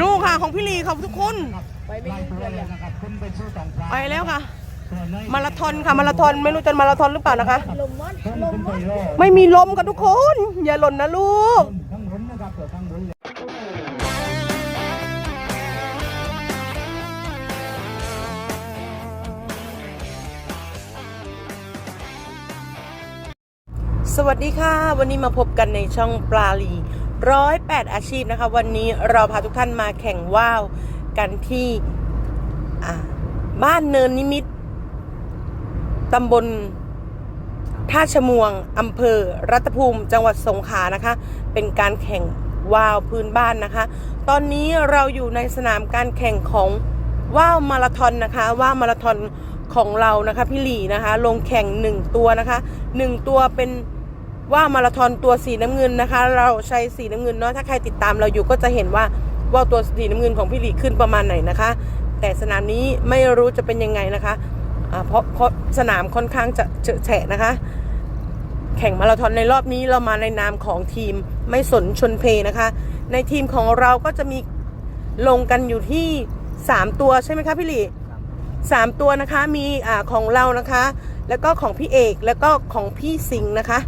นู่นค่ะของพี่ลีค่ะทุกคน ไปไม่ถึงเดือนเลยไปแล้วค่ะ มาราธอนค่ะมาราธอนไม่รู้จะมาราธอนหรือเปล่านะคะ ลมมันลมมันไม่มีลมกันทุกคน อย่าหล่นนะลูกสวัสดีค่ะ วันนี้มาพบกันในช่องปลาลี ร้อยแปดอาชีพนะคะ วันนี้เราพาทุกท่านมาแข่งว่าวกันที่บ้านเนินนิมิตตำบลท่าชมวงอำเภอ รัตภูมิจังหวัดสงขลานะคะ เป็นการแข่งว่าวพื้นบ้านนะคะ ตอนนี้เราอยู่ในสนามการแข่งของว่าวมาราธอนนะคะว่าวมาราธอนของเรานะคะพี่หลีนะคะ ลงแข่งหนึ่งตัวนะคะหนึ่งตัวเป็น ว่าวมาราธอนตัวสีน้ำเงินนะคะ เราใช้สีน้ำเงินเนาะถ้าใครติดตามเราอยู่ก็จะเห็นว่าว่าวตัวสีน้ำเงินของพี่หลีขึ้นประมาณไหนนะคะ แต่สนามนี้ไม่รู้จะเป็นยังไงนะคะอ่าเพราะเพราะสนามค่อนข้างจะเฉอะแฉะนะคะ แข่งมาราธอนในรอบนี้เรามาในนามของทีมไม่สนชนเพนะคะ ในทีมของเราก็จะมีลงกันอยู่ที่ 3 ตัวใช่ไหมคะพี่หลีสามตัวนะคะมีอ่าของเรานะคะ แล้วก็ของพี่เอกแล้วก็ของพี่สิงห์นะคะ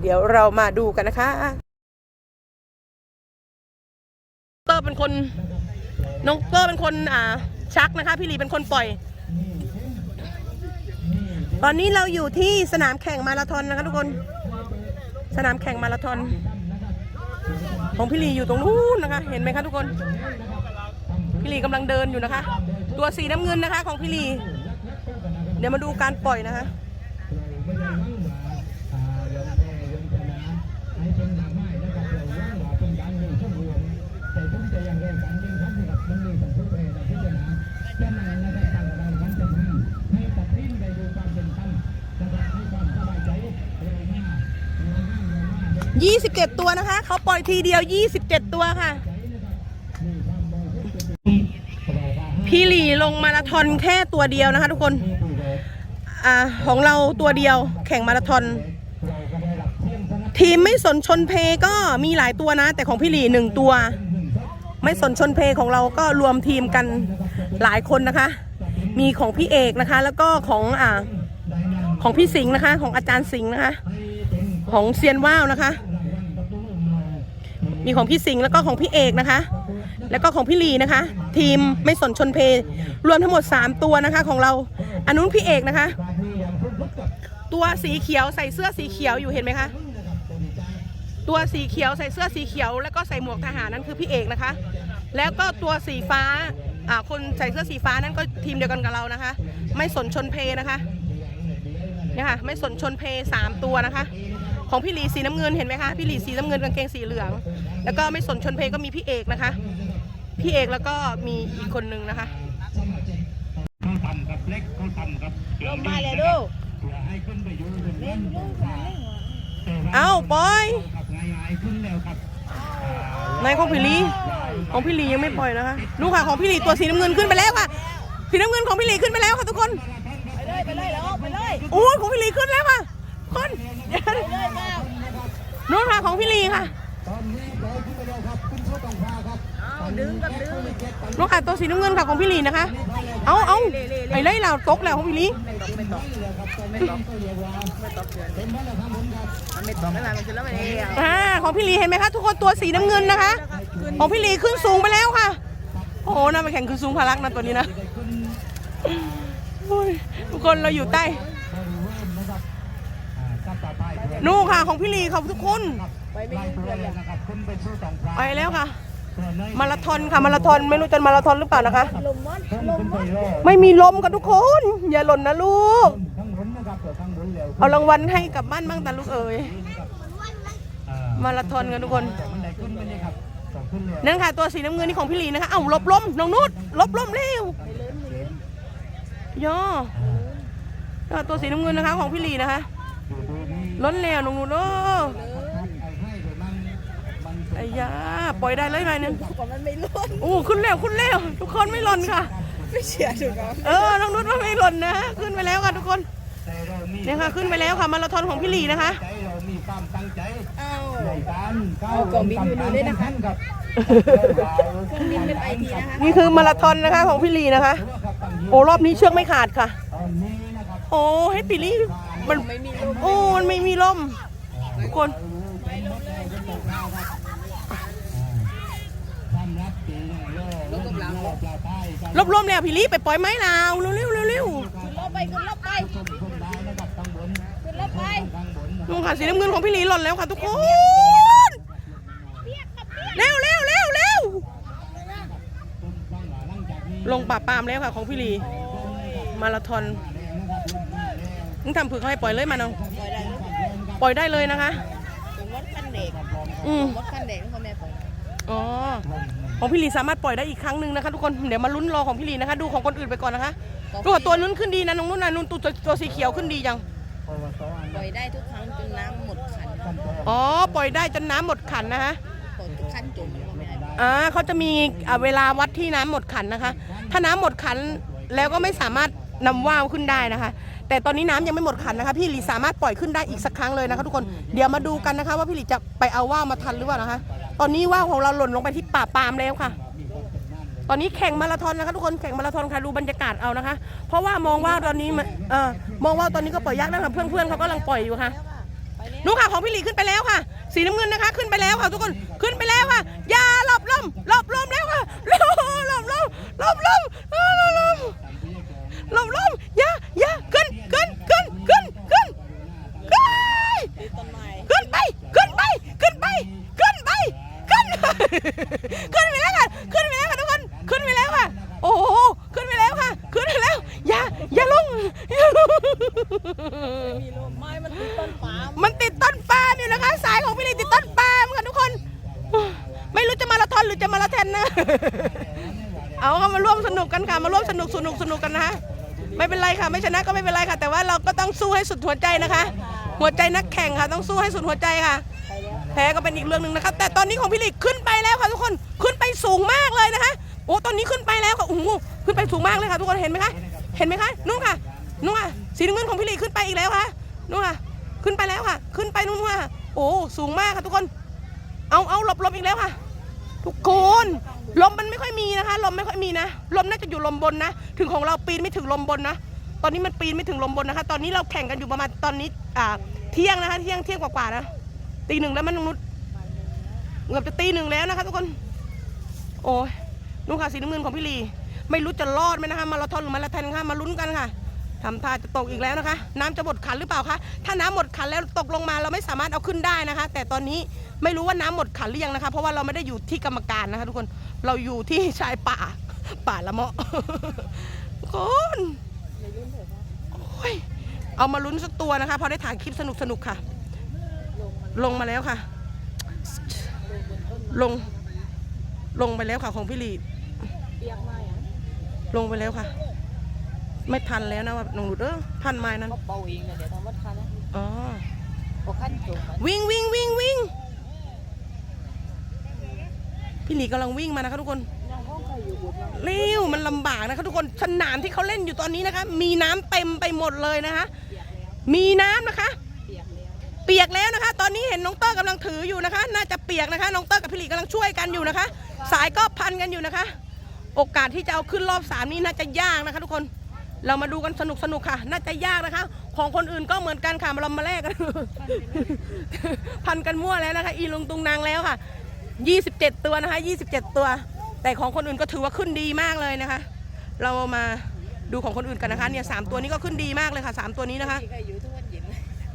เดี๋ยวเรามาดูกันนะคะเตอร์เป็นคนน้องเตอร์เป็นคนอ่าชักนะคะ พี่หลีเป็นคนปล่อย ตอนนี้เราอยู่ที่สนามแข่งมาราธอนนะคะทุกคน สนามแข่งมาราธอนของพี่ลีอยู่ตรงนู้นนะคะ เห็นไหมคะทุกคน พี่ลีกำลังเดินอยู่นะคะ ตัวสีน้ำเงินนะคะของพี่ลี เดี๋ยวมาดูการปล่อยนะคะ 27 ตัวนะคะ เขาปล่อยทีเดียว 27 ตัวค่ะ พี่หลีลงมาราธอนแค่ตัวเดียวนะคะทุกคนอ่าของเราตัวเดียวแข่งมาราธอน ทีมไม่สนชนเพก็มีหลายตัวนะ แต่ของพี่หลีหนึ่งตัว ไม่สนชนเพของเราก็รวมทีมกันหลายคนนะคะ มีของพี่เอกนะคะ แล้วก็ของอ่าของพี่สิงห์นะคะ ของอาจารย์สิงห์นะคะ ของเซียนว่าวนะคะ มีของพี่สิงห์แล้วก็ของพี่เอกนะคะ แล้วก็ของพี่ลีนะคะ ทีมไม่สนชนเพรวมทั้งหมด 3 ตัวนะคะของเราอันนู้นพี่เอกนะคะ ตัวสีเขียวใส่เสื้อสีเขียวอยู่เห็นไหมคะตัวสีเขียวใส่เสื้อสีเขียวแล้วก็ใส่หมวกทหารนั่นคือพี่เอกนะคะ แล้วก็ตัวสีฟ้าอ่าคนใส่เสื้อสีฟ้านั่นก็ทีมเดียวกันกับเรานะคะ ไม่สนชนเพนะคะเนี่ยค่ะไม่สนชนเพสามตัวนะคะ ของพี่หลีสีน้ำเงินเห็นไหมคะพี่หลีสีน้ำเงินกางเกงสีเหลือง แล้วก็ไม่สนชนเพก็มีพี่เอกนะคะ พี่เอกแล้วก็มีอีกคนนึงนะคะเขาทำกับเล็กเขาทำกับลมมาเลยดูเพื่อให้ขึ้นไปอยู่บนเล่นั้นนลูกมันเล่นแต่ว่าเอ้าปอยขับง่ายๆขึ้นแล้วครับนายของพี่หลีของพี่หลียังไม่ปล่อยนะคะลูกค่ะของพี่หลีตัวสีน้ำเงินขึ้นไปแล้วค่ะสีน้ำเงินของพี่หลีขึ้นไปแล้วค่ะทุกคนไปเลยไปเลยแล้วไปเลยโอ้ยของพี่หลีขึ้นแล้วค่ะ คนไปเลยมานู่นค่ะของพี่หลีค่ะตอนนี้ร้อยขึ้นไปแล้วครับขึ้นเข้าตรงฟ้าครับเอาดึงกับดึงนู่นค่ะตัวสีน้ำเงินค่ะของพี่หลีนะคะ เอาเอาไอ้เล่เราตกแล้วของพี่หลีไม่ตกไม่ตกไม่ตกไม่ตกเดือนมันไม่ตกไม่มามันจะแล้วไปเองอ่าของพี่หลีเห็นไหมคะทุกคนตัวสีน้ำเงินนะคะ ของพี่หลีขึ้นสูงไปแล้วค่ะ โอ้โหน่าไปแข่งคือสูงพลักนะตัวนี้นะโอ้ยทุกคนเราอยู่ใต้ นู่นค่ะของพี่หลีค่ะทุกคนไปไม่ไล่ถึงตัวเดือนเลเลยยนะครับขึ้นไปสู่ตรงฟ้าไปแล้วค่ะตัวน้อยมาราธอนค่ะมาราธอนไม่รู้จะมาราธอนหรือเปล่านะคะ ลมมันขึ้นลมขึ้นไปมันรอไม่มีลมกันทุกคน อย่าหล่นนะลูกข้างบนนะครับตัวข้างบนแล้วเอารางวัลให้กลับบ้านบ้างตาลูกเอ๋ยอ่ามาราธอนกันทุกคนแต่มันได้ขึ้นไหมเนี่ยครับต่อขึ้นเลยนั่นค่ะตัวสีน้ำเงินนี่ของพี่หลีนะคะ เอ้าลบลมน้องนุชลบลมเร็วย่อเออตัวสีน้ำเงินนะคะของพี่หลีนะคะอยู่ดูนี่ ล้นแล้วน้องนุชโอ้ไอ้ให้เดี๋ยวมันมันไอ้ยาปล่อยได้เลยหน่อยนึงกว่ามันไม่ล้นโอ้ขึ้นแล้วขึ้นแล้วทุกคนไม่หล่นค่ะ ไม่เชียร์ถูกต้องเออน้องนุชว่าไม่หล่นนะ ขึ้นไปแล้วค่ะทุกคนแต่เรามีเนี่ยค่ะขึ้นไปแล้วค่ะมาราธอนของพี่หลีนะคะใจเรามีความตั้งใจเอาในกันเข้าเอากล่องบินอยู่นี่ด้วยนะคะครับเครื่องบินเป็นไอทีนะคะนี่คือมาราธอนนะคะของพี่ลีนะคะ โอ้รอบนี้เชือกไม่ขาดค่ะ โอ้ให้พี่ลีมันไม่มีลมโอ้มันไม่มีลมทุกคนท่านรับปีโลโลกโลกปลาใต้กันรวบๆแล้วพี่ลีไปปล่อยไม้ลาวเร็วๆเร็วขึ้นรถไปขึ้นรถไปชมชมได้นะครับข้างบนขึ้นรถไปข้างบนนะๆนู่นค่ะสีน้ำเงินของพี่ลีหล่นแล้วค่ะทุกคนเร็วเร็วเร็วเร็วข้างหลังหลังจากนี้ลงป่าปามแล้วค่ะของพี่ลีมาราธอน มึงทำผือเขาให้ปล่อยเลยมาเนาะปล่อยได้ไหมปล่อยได้เลยนะคะตรงรถคันเด็กอืมรถคันเด็กพ่อแม่ปล่อยอ๋อของพี่ลีสามารถปล่อยได้อีกครั้งหนึ่งนะคะทุกคนเดี๋ยวมาลุ้นรอของพี่ลีนะคะ ดูของคนอื่นไปก่อนนะคะตัวตัวนู้นขึ้นดีนะน้องนุ่นนะนุ่นตัวตัวสีเขียวขึ้นดีจังปล่อยได้ทุกครั้งจนน้ำหมดขันอ๋อปล่อยได้จนน้ำหมดขันนะคะปล่อยทุกขันจมพ่อแม่อ่าเขาจะมีอ่าเวลาวัดที่น้ำหมดขันนะคะ ถ้าน้ำหมดขันแล้วก็ไม่สามารถ นำว่าวขึ้นได้นะคะ แต่ตอนนี้น้ำยังไม่หมดขันนะคะ พี่หลีสามารถปล่อยขึ้นได้อีกสักครั้งเลยนะคะ ทุกคนเดี๋ยวมาดูกันนะคะ ว่าพี่หลีจะไปเอาว่าวมาทันหรือเปล่านะคะ ตอนนี้ว่าวของเราหล่นลงไปที่ป่าปามแล้วค่ะ ตอนนี้แข่งมาราธอนนะคะ ทุกคนแข่งมาราธอนค่ะดูบรรยากาศเอานะคะ เพราะว่ามองว่าตอนนี้มันเออมองว่าตอนนี้ก็ปล่อยยากแล้วค่ะเพื่อนๆเขากำลังปล่อยอยู่ค่ะนู่นค่ะของพี่หลีขึ้นไปแล้วค่ะ สีน้ำเงินนะคะ ขึ้นไปแล้วค่ะทุกคนขึ้นไปแล้วค่ะอย่าหลบลมหลบลมแล้วค่ะหลบหลบลมหลบลมหลบลม หลบหลบอย่าอย่าขึ้นขึ้นขึ้นขึ้นขึ้นขึ้น ต้นไม้ ขึ้นไปขึ้นไปขึ้นไปขึ้นไปขึ้นขึ้นไปแล้วค่ะขึ้นไปแล้วค่ะทุกคนขึ้นไปแล้วค่ะ โอ้โหขึ้นไปแล้วค่ะ ขึ้นไปแล้ว อย่าอย่าลงอย่าลง มีลมไม้มันติดต้นปาล์ม มันติดต้นปาล์มอยู่นะคะ สายของพี่ลีติดต้นปาล์มค่ะทุกคน ไม่รู้จะมาราธอนหรือจะมาราเทนนะ เอาค่ะมาร่วมสนุกกันค่ะ มาร่วมสนุกสนุกสนุกกันนะคะไม่เป็นไร ค่ะไม่ชนะก็ไม่เป็นไรค่ะ แต่ว่าเราก็ต้องสู้ให้สุดหัวใจนะคะ หัวใจนักแข่งค่ะ ต้องสู้ให้สุดหัวใจค่ะ แพ้ก็เป็นอีกเรื่องหนึ่งนะครับแต่ตอนนี้ของพี่ลีขึ้นไปแล้วค่ะทุกคนขึ้นไปสูงมากเลยนะคะ โอ้ตอนนี้ขึ้นไปแล้วค่ะโอ้โหขึ้นไปสูงมากเลยค่ะทุกคนเห็นไหมคะเห็นไหมคะนู่นค่ะนู่นค่ะสีน้ำเงินของพี่ลีขึ้นไปอีกแล้วค่ะนู่นค่ะ ขึ้นไปแล้วค่ะ ขึ้นไปนู่นค่ะโอ้สูงมากค่ะทุกคน เอาเอาหลบหลบอีกแล้วค่ะ ทุกคนลมมันไม่ค่อยมีนะคะ ลมไม่ค่อยมีนะ ลมน่าจะอยู่ลมบนนะ ถึงของเราปีนไม่ถึงลมบนนะ ตอนนี้มันปีนไม่ถึงลมบนนะคะ ตอนนี้เราแข่งกันอยู่ประมาณตอนนี้อ่าเที่ยงนะคะเที่ยงเที่ยงกว่าๆนะตีหนึ่งแล้วมันนุษเกือบจะตีหนึ่งแล้วนะคะทุกคน โอ้ยนุ่งค่ะสีน้ำเงินของพี่ลี ไม่รู้จะรอดไหมนะคะ มาราธอนหรือมาราธอนค่ะ มาลุ้นกันค่ะทำท่าจะตกอีกแล้วนะคะ น้ำจะหมดขันหรือเปล่าคะ ถ้าน้ำหมดขันแล้วตกลงมาเราไม่สามารถเอาขึ้นได้นะคะ แต่ตอนนี้ไม่รู้ว่าน้ำหมดขันหรือยังนะคะ เพราะว่าเราไม่ได้อยู่ที่กรรมการนะคะ ทุกคน เราอยู่ที่ชายป่า ป่าละเมาะคน ยเอามาลุ้นสักตัวนะคะ พอได้ถ่ายคลิปสนุกๆค่ะ ลงมาแล้วค่ะ ลง ลงไปแล้วค่ะของพี่ลีเปียกไม้อะลงไปแล้วค่ะ ไม่ทันแล้วนะว่าน้องหลุดเออทันไหมนั้นเขาเป่าเองเลยเดี๋ยวทำวัดคันนะอ๋อพอขั้นจมอะวิ่งวิ่งวิ่งวิ่งพี่หลีกำลังวิ่งมานะคะทุกคน ยังห้องใครอยู่บุญยังเร็วมันลำบากนะคะทุกคนสนามที่เขาเล่นอยู่ตอนนี้นะคะ มีน้ำเต็มไปหมดเลยนะคะ มีน้ำนะคะ เปียกแล้วนะคะ ตอนนี้เห็นน้องเตอร์กำลังถืออยู่นะคะ น่าจะเปียกนะคะน้องเตอร์กับพี่หลีกำลังช่วยกันอยู่นะคะ สายก็พันกันอยู่นะคะ โอกาสที่จะเอาขึ้นรอบสามนี้น่าจะยากนะคะ ทุกคนเรามาดูกันสนุกสนุกค่ะ น่าจะยากนะคะ ของคนอื่นก็เหมือนกันค่ะมาเรามาแลกกันพันกันมั่วแล้วนะคะ อีลงตุงนางแล้วค่ะ 27 ตัวนะคะ 27 ตัว แต่ของคนอื่นก็ถือว่าขึ้นดีมากเลยนะคะ เรามาดูของคนอื่นกันนะคะเนี่ยสามตัวนี้ก็ขึ้นดีมากเลยค่ะสามตัวนี้นะคะ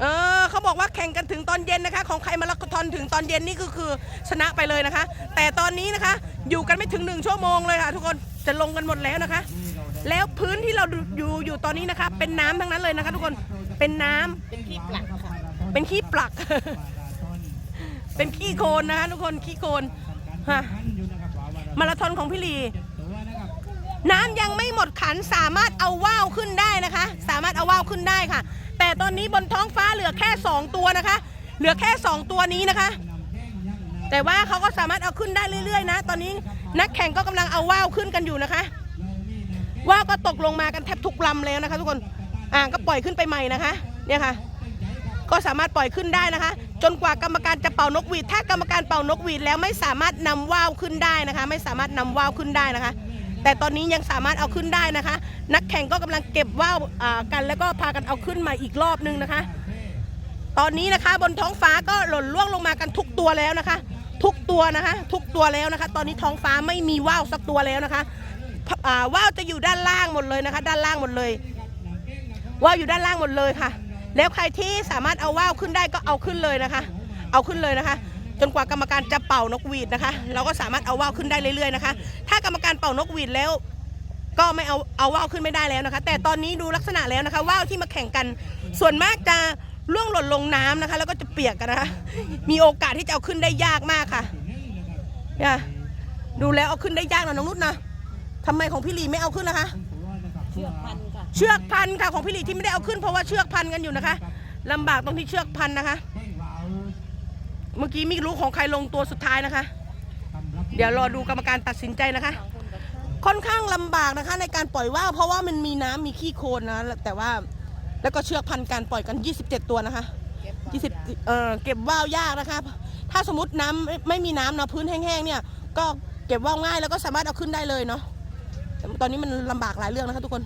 เออเขาบอกว่าแข่งกันถึงตอนเย็นนะคะ ของใครมาราธอนถึงตอนเย็นนี่ก็คือชนะไปเลยนะคะ แต่ตอนนี้นะคะ อยู่กันไม่ถึงหนึ่งชั่วโมงเลยค่ะ ทุกคนจะลงกันหมดแล้วนะคะ แล้วพื้นที่เราอยู่อยู่ตอนนี้นะคะ เป็นน้ำทั้งนั้นเลยนะคะ ทุกคนเป็นน้ำเป็นขี้ปลักเป็นขี้ปลัก เป็นขี้โคลนนะคะทุกคนขี้โคลนฮะ มาราธอนของพี่ลีน้ำยังไม่หมดขันสามารถเอาว่าวขึ้นได้นะคะ สามารถเอาว่าวขึ้นได้ค่ะ แต่ตอนนี้บนท้องฟ้าเหลือแค่ 2 ตัวนะคะ เหลือแค่ 2 ตัวนี้นะคะ แต่ว่าเขาก็สามารถเอาขึ้นได้เรื่อยๆ นะ ตอนนี้นักแข่งก็กำลังเอาว่าวขึ้นกันอยู่นะคะว่าวก็ตกลงมากันแทบทุกลำแล้วนะคะ ทุกคนอ่างก็ปล่อยขึ้นไปใหม่นะคะ เนี่ยค่ะ ก็สามารถปล่อยขึ้นได้นะคะ จนกว่ากรรมการจะเป่านกหวีด ถ้ากรรมการเป่านกหวีดแล้วไม่สามารถนำว่าวขึ้นได้นะคะ ไม่สามารถนำว่าวขึ้นได้นะคะ แต่ตอนนี้ยังสามารถเอาขึ้นได้นะคะ นักแข่งก็กำลังเก็บว่าวกันแล้วก็พากันเอาขึ้นมาอีกรอบนึงนะคะ ตอนนี้นะคะบนท้องฟ้าก็หล่นล่วงลงมากันทุกตัวแล้วนะคะ ทุกตัวนะคะ ทุกตัวแล้วนะคะ ตอนนี้ท้องฟ้าไม่มีว่าวสักตัวแล้วนะคะว่าวจะอยู่ด้านล่างหมดเลยนะคะ ด้านล่างหมดเลยว่าวอยู่ด้านล่างหมดเลยค่ะ แล้วใครที่สามารถเอาว่าวขึ้นได้ก็เอาขึ้นเลยนะคะ เอาขึ้นเลยนะคะ จนกว่ากรรมการจะเป่านกหวีดนะคะ เราก็สามารถเอาว่าวขึ้นได้เรื่อยๆนะคะ ถ้ากรรมการเป่านกหวีดแล้ว ก็ไม่เอาเอาว่าวขึ้นไม่ได้แล้วนะคะ แต่ตอนนี้ดูลักษณะแล้วนะคะว่าวที่มาแข่งกัน ส่วนมากจะล่วงหล่นลงน้ำนะคะ แล้วก็จะเปียกกันนะคะ มีโอกาสที่จะเอาขึ้นได้ยากมากค่ะเนี่ยดูแล้วเอาขึ้นได้ยากนะน้องนุชนะทำไมของพี่ลีไม่เอาขึ้นนะคะเชือกพันค่ะ เชือกพันค่ะของพี่ลีที่ไม่ได้เอาขึ้นเพราะว่าเชือกพันกันอยู่นะคะลำบากตรงที่เชือกพันนะคะ เมื่อกี้ไม่รู้ของใครลงตัวสุดท้ายนะคะ เดี๋ยวรอดูกรรมการตัดสินใจนะคะ ค่อนข้างลำบากนะคะ ในการปล่อยว่าวเพราะว่ามันมีน้ำมีขี้โคลนนะแต่ว่าแล้วก็เชือกพันการปล่อยกัน 27 ตัวนะคะ20เอ่อเก็บว่าวยากนะคะ ถ้าสมมติน้ำไม่ไม่มีน้ำเนาะพื้นแห้งๆเนี่ย ก็เก็บว่าวง่ายแล้วก็สามารถเอาขึ้นได้เลยเนาะแต่ตอนนี้มันลำบากหลายเรื่องนะคะทุกคน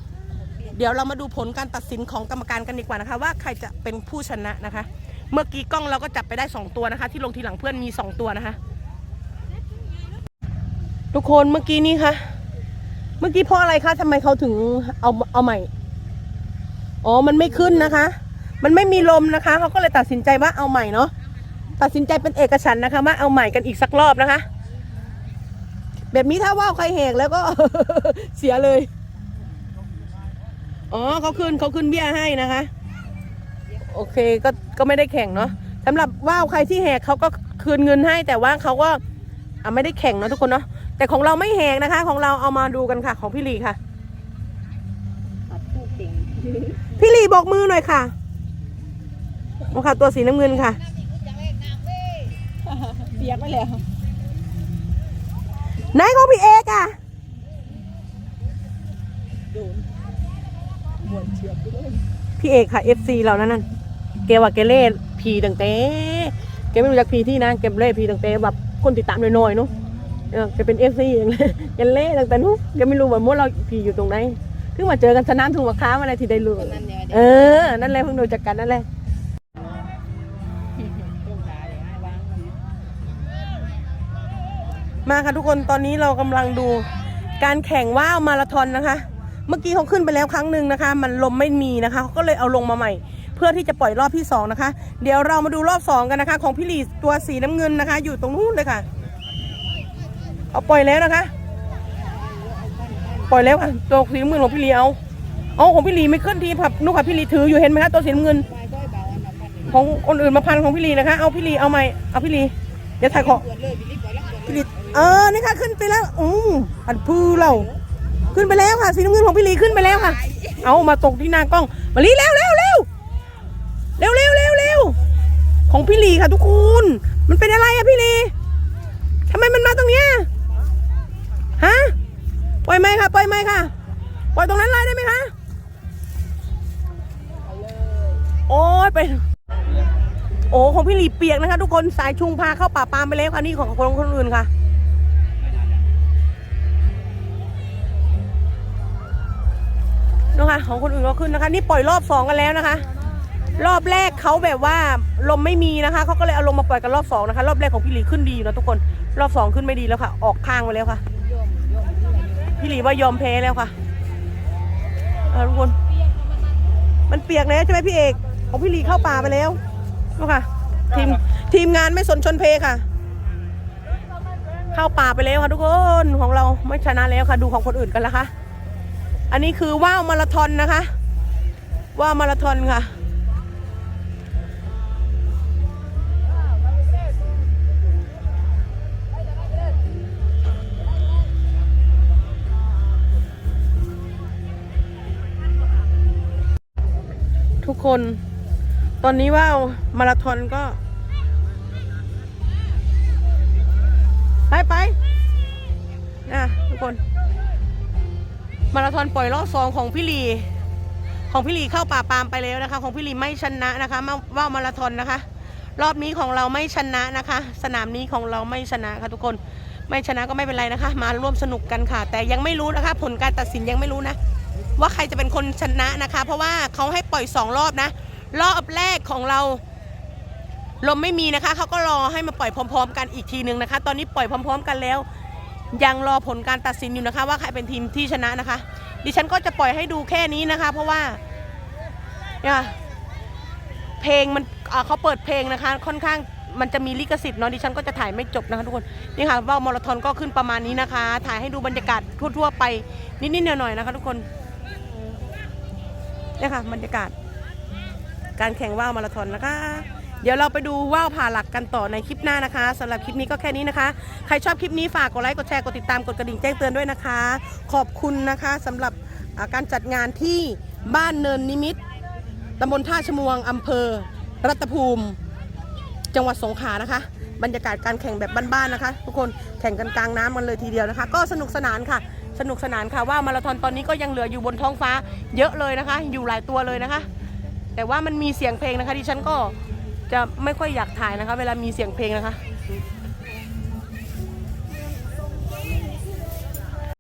เดี๋ยวเรามาดูผลการตัดสินของกรรมการกันดีกว่านะคะ ว่าใครจะเป็นผู้ชนะนะคะ เมื่อกี้กล้องเราก็จับไปได้ 2 ตัวนะคะ ที่ลงทีหลังเพื่อนมี 2 ตัวนะคะ ทุกคนเมื่อกี้นี้คะเมื่อกี้เพราะอะไรคะทำไมเขาถึงเอาเอาใหม่อ๋อมันไม่ขึ้นนะคะ มันไม่มีลมนะคะเขาก็เลยตัดสินใจว่าเอาใหม่เนาะตัดสินใจเป็นเอกฉันนะคะว่าเอาใหม่กันอีกสักรอบนะคะ แบบนี้ถ้าว่าวใครแหกแล้วก็เสียเลย อ๋อเขาคืนเขาคืนเบี้ยให้นะคะ โอเคก็ก็ไม่ได้แข่งเนาะสำหรับว่าวใครที่แหกเขาก็คืนเงินให้แต่ว่าเขาก็อะไม่ได้แข่งเนาะทุกคนเนาะแต่ของเราไม่แหกนะคะ ของเราเอามาดูกันค่ะ ของพี่ลีค่ะ ปัดผู้เก่งพี่ลีบอกมือหน่อยค่ะโอ้ค่ะ ตัวสีน้ำเงินค่ะ เปียกไปแล้วไหนของพี่เอกอะโดนห มวนเชือกไปเลยพี่เอกค่ะ FC เรานั่นน่ะแกว่าแกเล่พีตั้งแต่แกไม่รู้จักพีที่นะแกเล่พีตั้งแต่แบบคนติดตามน้อยๆเนาะเออแกเป็น FC เองเลยแกเล่ตั้งแต่นู้นแกไม่รู้ว่ามดเราพีอยู่ตรงไหนเพิ่งมาเจอกันสนามถุงมะค้ามอะไรที่ได้รู้นั่นเดียวเออ นั่นแหละเพิ่งรู้จักกันนั่นแหละต้องขาเลยให้วางมันมาค่ะทุกคนตอนนี้เรากำลังดูการแข่งว่าวมาราธอนนะคะ เมื่อกี้เขาขึ้นไปแล้วครั้งหนึ่งนะคะ มันลมไม่มีนะคะเขาก็เลยเอาลงมาใหม่ เพื่อที่จะปล่อยรอบที่สองนะคะ เดี๋ยวเรามาดูรอบสองกันนะคะ ของพี่หลีตัวสีน้ำเงินนะคะ อยู่ตรงนู้นเลยค่ะ เอาปล่อยแล้วนะคะ ปล่อยแล้วค่ะตัวสีน้ำเงินของพี่หลีเอาเอาของพี่หลีไม่ขึ้นทีผับนุกค่ะพี่หลีถืออยู่เห็นไหมคะตัวสีน้ำเงิน ของคนอื่นมาพันของพี่หลีนะคะ เอาพี่หลีเอาใหม่เอาพี่หลีเดี๋ยวถ่ายขอปวดเลยพี่ลีเออนี่ค่ะขึ้นไปแล้วอืมอันพือเรา ขึ้นไปแล้วค่ะสีน้ำเงินของพี่ลีขึ้นไปแล้วค่ะ เอามาตกที่หน้ากล้องมาลีเร็วเร็วเร็วเร็วเร็วเร็วเร็วของพี่ลีค่ะทุกคนมันเป็นอะไรอะพี่ลีทำไมมันมาตรงเนี้ยฮะปล่อยไหมค่ะปล่อยไหมค่ะปล่อยตรงนั้นเลยได้ไหมคะโอ้ยไปโอ้ของพี่ลีเปียกนะคะ ทุกคนสายชุงพาเข้าป่าปามไปแล้วค่ะนี่ของคนคนอื่นค่ะ คะของคนอื่นก็ขึ้นนะคะ นี่ปล่อยรอบสองกันแล้วนะคะ รอบแรกเขาแบบว่าลมไม่มีนะคะเขาก็เลยเอาลงมาปล่อยกันรอบสองนะคะ รอบแรกของพี่หลีขึ้นดีอยู่นะทุกคน รอบสองขึ้นไม่ดีแล้วค่ะ ออกข้างไปแล้วค่ะ พี่หลีว่ายอมแพ้แล้วค่ะทุกคน มันเปียกแล้วใช่ไหมพี่เอก ของพี่หลีเข้าป่าไปแล้วดูค่ะ ทีมทีมงานไม่สนชนเพค่ะ เข้าป่าไปแล้วค่ะทุกคน ของเราไม่ชนะแล้วค่ะ ดูของคนอื่นกันละค่ะ อันนี้คือว่าวมาราธอนนะคะ ว่าวมาราธอนค่ะ ทุกคน ตอนนี้ว่าวมาราธอนก็ ไปไปนะทุกคน มาราธอนปล่อยรอบสองของพี่ลี ของพี่ลีเข้าป่าปามไปแล้วนะคะ ของพี่ลีไม่ชนะนะคะมาว่าวมาราธอนนะคะ รอบนี้ของเราไม่ชนะนะคะ สนามนี้ของเราไม่ชนะค่ะทุกคนไม่ชนะก็ไม่เป็นไรนะคะ มาร่วมสนุกกันค่ะ แต่ยังไม่รู้นะคะ ผลการตัดสินยังไม่รู้นะ ว่าใครจะเป็นคนชนะนะคะ เพราะว่าเขาให้ปล่อยสองรอบนะ รอบแรกของเราลมไม่มีนะคะเขาก็รอให้มาปล่อยพร้อม ๆ กันอีกทีหนึ่งนะคะ ตอนนี้ปล่อยพร้อม ๆ กันแล้ว ยังรอผลการตัดสินอยู่นะคะ ว่าใครเป็นทีมที่ชนะนะคะ ดิฉันก็จะปล่อยให้ดูแค่นี้นะคะ เพราะว่าเนี่ยเพลงมันเขาเปิดเพลงนะคะ ค่อนข้างมันจะมีลิขสิทธิ์เนาะดิฉันก็จะถ่ายไม่จบนะคะทุกคนนี่ค่ะว่าวมาราธอนก็ขึ้นประมาณนี้นะคะ ถ่ายให้ดูบรรยากาศทั่วๆไปนิดๆหน่อยๆนะคะ ทุกคนนี่ค่ะบรรยากาศ การแข่งว่าวมาราธอนนะคะ ดี๋ยวเราไปดูว่าวผ่าหลักกันต่อในคลิปหน้านะคะสำหรับคลิปนี้ก็แค่นี้นะคะ ใครชอบคลิปนี้ฝากกดไลค์กดแชร์กดติดตามกดกระดิ่งแจ้งเตือนด้วยนะคะ ขอบคุณนะคะสำหรับการจัดงานที่บ้านเนินนิมิตรตำบลท่าชมวงอำเภอ รัตภูมิ จังหวัดสงขลานะคะ บรรยากาศการแข่งแบบบ้านๆนะคะ ทุกคนแข่งกันกลางน้ำกันเลยทีเดียวนะคะ ก็สนุกสนานค่ะ สนุกสนานค่ะว่ามาราธอนตอนนี้ก็ยังเหลืออยู่บนท้องฟ้า เยอะเลยนะคะ อยู่หลายตัวเลยนะคะ แต่ว่ามันมีเสียงเพลงนะคะดิฉันก็ จะไม่ค่อยอยากถ่ายนะคะ เวลามีเสียงเพลงนะคะ